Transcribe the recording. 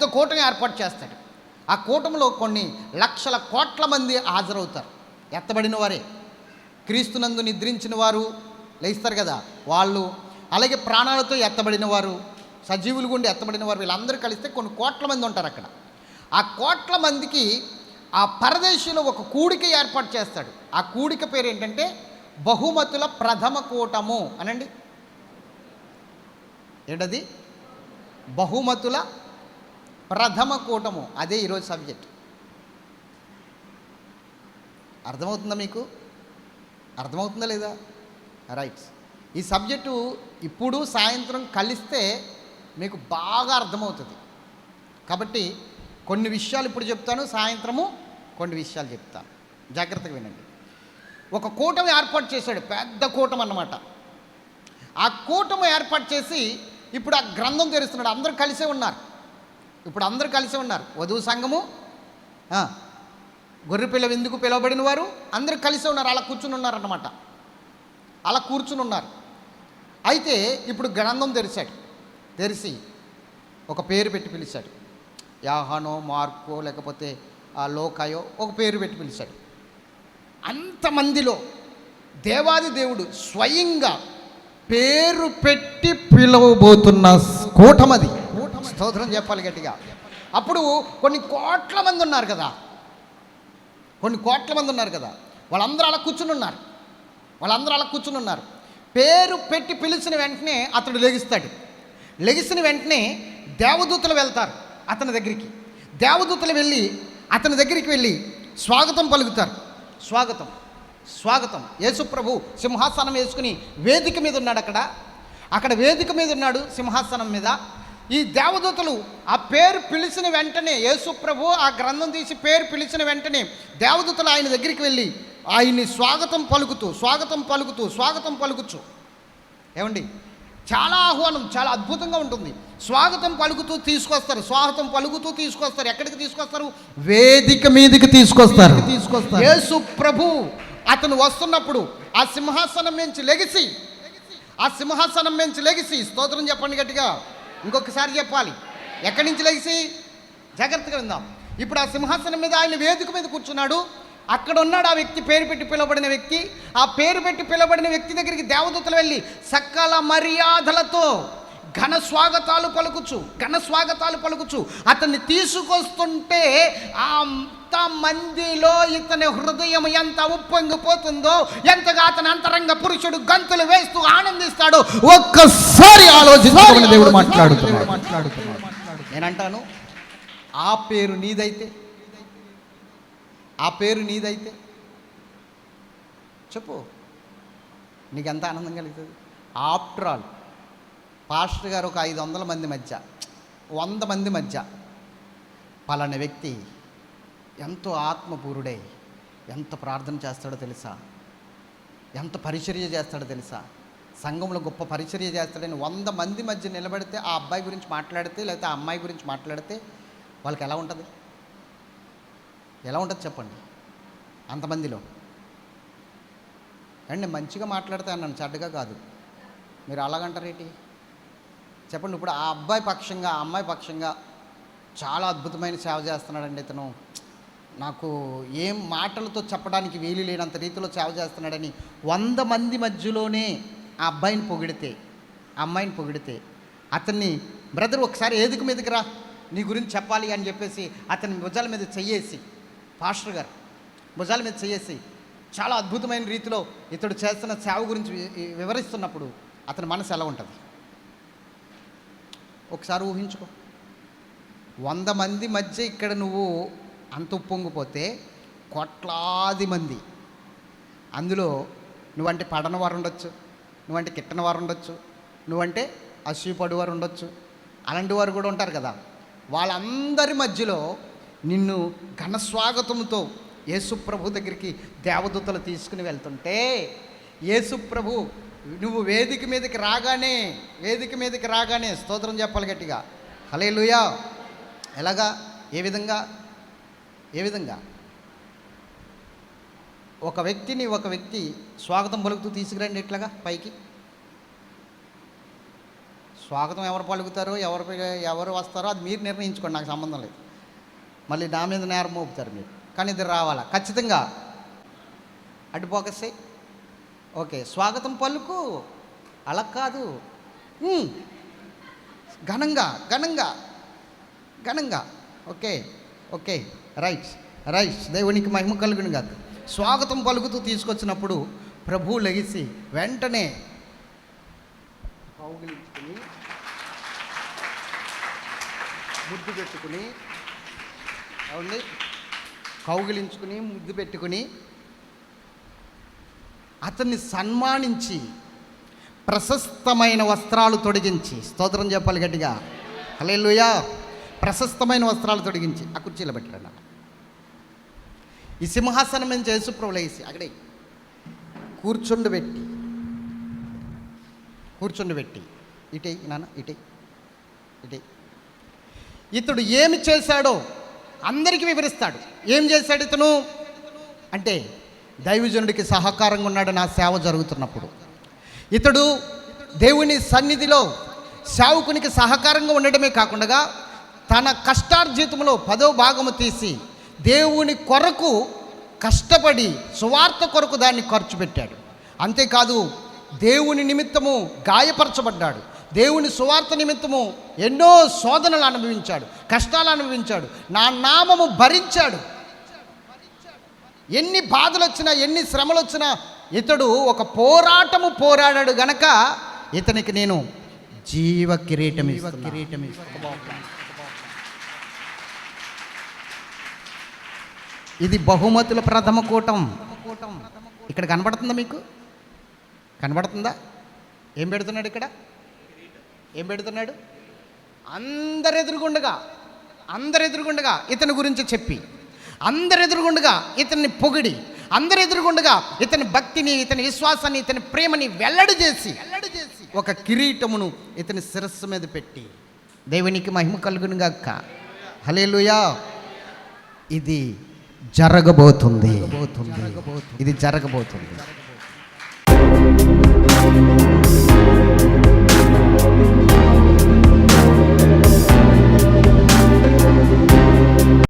పెద్ద కూటమి ఏర్పాటు చేస్తాడు. ఆ కూటమిలో కొన్ని లక్షల కోట్ల మంది హాజరవుతారు. ఎత్తబడిన వారే. క్రీస్తునందు నిద్రించిన వారు లేస్తారు కదా. వాళ్ళు అలాగే ప్రాణాలతో ఎత్తబడిన వారు సజీవులు గుండి ఎత్తబడిన వారు వీళ్ళందరూ కలిస్తే కొన్ని కోట్ల మంది ఉంటారు అక్కడ. ఆ కోట్ల మందికి ఆ పరదేశంలో ఒక కూడిక ఏర్పాటు చేస్తాడు. ఆ కూడిక పేరు ఏంటంటే బహుమతుల ప్రథమ కూటము అనండి. ఏంటది? బహుమతుల ప్రథమ కూటము. అదే ఈరోజు సబ్జెక్ట్. అర్థమవుతుందా మీకు? అర్థమవుతుందా లేదా? రైట్. ఈ సబ్జెక్టు ఇప్పుడు సాయంత్రం కలిస్తే మీకు బాగా అర్థమవుతుంది. కాబట్టి కొన్ని విషయాలు ఇప్పుడు చెప్తాను సాయంత్రము కొన్ని విషయాలు చెప్తాను. జాగ్రత్తగా వినండి. ఒక కూటమి ఏర్పాటు చేశాడు పెద్ద కూటమి అన్నమాట. ఆ కూటమి ఏర్పాటు చేసి ఇప్పుడు ఆ గ్రంథం తెరుస్తున్నాడు. అందరూ కలిసే ఉన్నారు. ఇప్పుడు అందరూ కలిసే ఉన్నారు. వధువు సంఘము గొర్రెపిల్ల గొర్రె పిల్ల ఎందుకు పిలువబడిన వారు? అందరూ కలిసే ఉన్నారు. అలా కూర్చుని ఉన్నారన్నమాట. అలా కూర్చుని ఉన్నారు. అయితే ఇప్పుడు గ్రంథం తెరిచాడు. తెరిచి ఒక పేరు పెట్టి పిలిచాడు. యాహనో మార్కో లేకపోతే ఆ లోకాయో ఒక పేరు పెట్టి పిలిచాడు. అంతమందిలో దేవాది దేవుడు స్వయంగా పేరు పెట్టి పిలవబోతున్న కూటమది. స్తోత్రం చెప్పాలి గట్టిగా. అప్పుడు కొన్ని కోట్ల మంది ఉన్నారు కదా. కొన్ని కోట్ల మంది ఉన్నారు కదా. వాళ్ళందరూ అలా కూర్చుని ఉన్నారు. వాళ్ళందరూ అలా కూర్చుని ఉన్నారు. పేరు పెట్టి పిలిచిన వెంటనే అతడు లెగిస్తాడు. లెగిసిన వెంటనే దేవదూతలు వెళ్తారు అతని దగ్గరికి. దేవదూతలు వెళ్ళి అతని దగ్గరికి వెళ్ళి స్వాగతం పలుకుతారు. స్వాగతం స్వాగతం. యేసుప్రభు సింహాసనం వేసుకుని వేదిక మీద ఉన్నాడు అక్కడ. అక్కడ వేదిక మీద ఉన్నాడు సింహాసనం మీద. ఈ దేవదూతలు ఆ పేరు పిలిచిన వెంటనే యేసుప్రభు ఆ గ్రంథం తీసి పేరు పిలిచిన వెంటనే దేవదూతలు ఆయన దగ్గరికి వెళ్ళి ఆయన్ని స్వాగతం పలుకుతూ స్వాగతం పలుకుతూ స్వాగతం పలుకుచు. ఏమండి? చాలా ఆహ్వానం చాలా అద్భుతంగా ఉంటుంది. స్వాగతం పలుకుతూ తీసుకొస్తారు స్వాగతం పలుకుతూ తీసుకొస్తారు. ఎక్కడికి తీసుకొస్తారు? వేదిక మీదకి తీసుకొస్తారు. తీసుకొస్తారు. యేసు ప్రభు అతను వస్తున్నప్పుడు ఆ సింహాసనం నుంచి లెగిసి ఆ సింహాసనం నుంచి లెగిసి స్తోత్రం చెప్పండి గట్టిగా. ఇంకొకసారి చెప్పాలి. ఎక్కడి నుంచి లేచి? జాగ్రత్తగా విందాం. ఇప్పుడు ఆ సింహాసనం మీద ఆయన వేదిక మీద కూర్చున్నాడు. అక్కడ ఉన్నాడు ఆ వ్యక్తి పేరు పెట్టి పిలువబడిన వ్యక్తి. ఆ పేరు పెట్టి పిలువబడిన వ్యక్తి దగ్గరికి దేవదూతలు వెళ్ళి సకల మర్యాదలతో ఘన స్వాగతాలు పలుకుచు ఘన స్వాగతాలు పలుకుచు. అతన్ని తీసుకొస్తుంటే ఆ మందిలో ఇతని హృదయం ఎంత ఉప్పొంగిపోతుందో ఎంతగా అతని అంతరంగ పురుషుడు గంతులు వేస్తూ ఆనందిస్తాడో ఒక్కసారి ఆలోచించుకోమని దేవుడు మాట్లాడుతున్నాడు. నేనంటాను ఆ పేరు నీదైతే? ఆ పేరు నీదైతే? చెప్పు. నీకు ఎంత ఆనందం కలుగుతుంది? ఆఫ్టర్ ఆల్ పాస్టర్ గారు ఒక ఐదు వందల మంది మధ్య వంద మంది మధ్య పలానా వ్యక్తి ఎంతో ఆత్మపూరుడై ఎంత ప్రార్థన చేస్తాడో తెలుసా? ఎంత పరిచర్య చేస్తాడో తెలుసా? సంఘంలో గొప్ప పరిచర్య చేస్తాడని వంద మంది మధ్య నిలబడితే ఆ అబ్బాయి గురించి మాట్లాడితే లేకపోతే ఆ అమ్మాయి గురించి మాట్లాడితే వాళ్ళకి ఎలా ఉంటుంది? ఎలా ఉంటుంది చెప్పండి? అంతమందిలో అండి మంచిగా మాట్లాడితే అన్నాను చెడ్డగా కాదు. మీరు అలాగంటారేంటి చెప్పండి ఇప్పుడు ఆ అబ్బాయి పక్షంగా ఆ అమ్మాయి పక్షంగా చాలా అద్భుతమైన సేవ చేస్తున్నాడండి ఇతను. నాకు ఏం మాటలతో చెప్పడానికి వీలు లేనంత రీతిలో సేవ చేస్తున్నాడని వంద మంది మధ్యలోనే ఆ అబ్బాయిని పొగిడితే ఆ అమ్మాయిని పొగిడితే అతన్ని బ్రదర్ ఒకసారి ఏదుకు మీదకి రా? నీ గురించి చెప్పాలి అని చెప్పేసి అతని భుజాల మీద చెయ్యేసి పాస్టర్ గారు భుజాల మీద చెయ్యేసి చాలా అద్భుతమైన రీతిలో ఇతడు చేస్తున్న సేవ గురించి వి- వివరిస్తున్నప్పుడు అతని మనసు ఎలా ఉంటుంది? ఒకసారి ఊహించుకో. వంద మంది మధ్య ఇక్కడ నువ్వు అంత ఉప్పొంగిపోతే కోట్లాది మంది. అందులో నువ్వంటే పడన వారు ఉండొచ్చు నువ్వంటే కిట్టన వారు ఉండొచ్చు నువ్వంటే అసూపడు వారు ఉండొచ్చు. అలాంటి వారు కూడా ఉంటారు కదా. వాళ్ళందరి మధ్యలో నిన్ను ఘన స్వాగతంతో యేసుప్రభు దగ్గరికి దేవదూతలు తీసుకుని వెళ్తుంటే యేసుప్రభు నువ్వు వేదిక మీదకి రాగానే వేదిక మీదకి రాగానే స్తోత్రం చెప్పాలి గట్టిగా. హలే ఎలాగా? ఏ విధంగా? ఏ విధంగా? ఒక వ్యక్తిని ఒక వ్యక్తి స్వాగతం పలుకుతూ తీసుకురండి ఇట్లాగా పైకి. స్వాగతం ఎవరు పలుకుతారో ఎవరు ఎవరు వస్తారో అది మీరు నిర్ణయించుకోండి నాకు సంబంధం లేదు. మళ్ళీ నా మీద నేరం మోపుతారు మీరు. కానీ ఇది రావాలా? ఖచ్చితంగా. అటు పోకసే. ఓకే స్వాగతం పలుకు. అలా కాదు. ఘనంగా ఘనంగా ఘనంగా. Okay okay. రైట్ రైట్ దేవునికి మహిమ కలుగును కాదు స్వాగతం పలుకుతూ తీసుకొచ్చినప్పుడు ప్రభు లెగిసి వెంటనే కౌగిలించుకుని ముద్దు పెట్టుకుని అవునండి కౌగిలించుకుని ముద్దు పెట్టుకుని అతన్ని సన్మానించి ప్రశస్తమైన వస్త్రాలు తొడిగించి. స్తోత్రం చెప్పాలి గట్టిగా. హల్లెలూయా. ప్రశస్తమైన వస్త్రాలు తొడిగించి ఆ కుర్చీలో పెట్టాడు అన్న ఈ సింహాసనం మీద అక్కడే ప్రభులేసి అక్కడే కూర్చుండబెట్టి కూర్చుండబెట్టి ఇటే నాన్న ఇటే ఇటే. ఇతడు ఏమి చేశాడో అందరికీ వివరిస్తాడు. ఏం చేశాడు ఇతను? అంటే దైవజనుడికి సహకారంగా ఉన్నాడు నా సేవ జరుగుతున్నప్పుడు. ఇతడు దేవుని సన్నిధిలో సేవకునికి సహకారంగా ఉండడమే కాకుండా తన కష్టార్జితంలో పదో భాగము తీసి దేవుని కొరకు కష్టపడి సువార్త కొరకు దాన్ని ఖర్చు పెట్టాడు. అంతేకాదు దేవుని నిమిత్తము గాయపరచబడ్డాడు. దేవుని సువార్త నిమిత్తము ఎన్నో శోధనలు అనుభవించాడు కష్టాలు అనుభవించాడు నా నామము భరించాడు. ఎన్ని బాధలు వచ్చినా ఎన్ని శ్రమలు వచ్చినా ఇతడు ఒక పోరాటము పోరాడాడు గనక ఇతనికి నేను జీవ కిరీటం కిరీటం ఇది బహుమతుల ప్రథమ కూటం. ఇక్కడ కనబడుతుందా మీకు? కనబడుతుందా? ఏం పెడుతున్నాడు ఇక్కడ? ఏం పెడుతున్నాడు? అందరు ఎదురుగుండగా అందరు ఎదురుగుండగా ఇతని గురించి చెప్పి అందరు ఎదురుగుండగా ఇతన్ని పొగిడి అందరు ఎదురుగుండగా ఇతని భక్తిని ఇతని విశ్వాసాన్ని ఇతని ప్రేమని వెల్లడి చేసి వెల్లడి చేసి ఒక కిరీటమును ఇతని శిరస్సు మీద పెట్టి దేవునికి మహిమ కలుగునుగాక. హలే హలేలుయా ఇది జరగబోతుంది. ఇది జరగబోతుంది.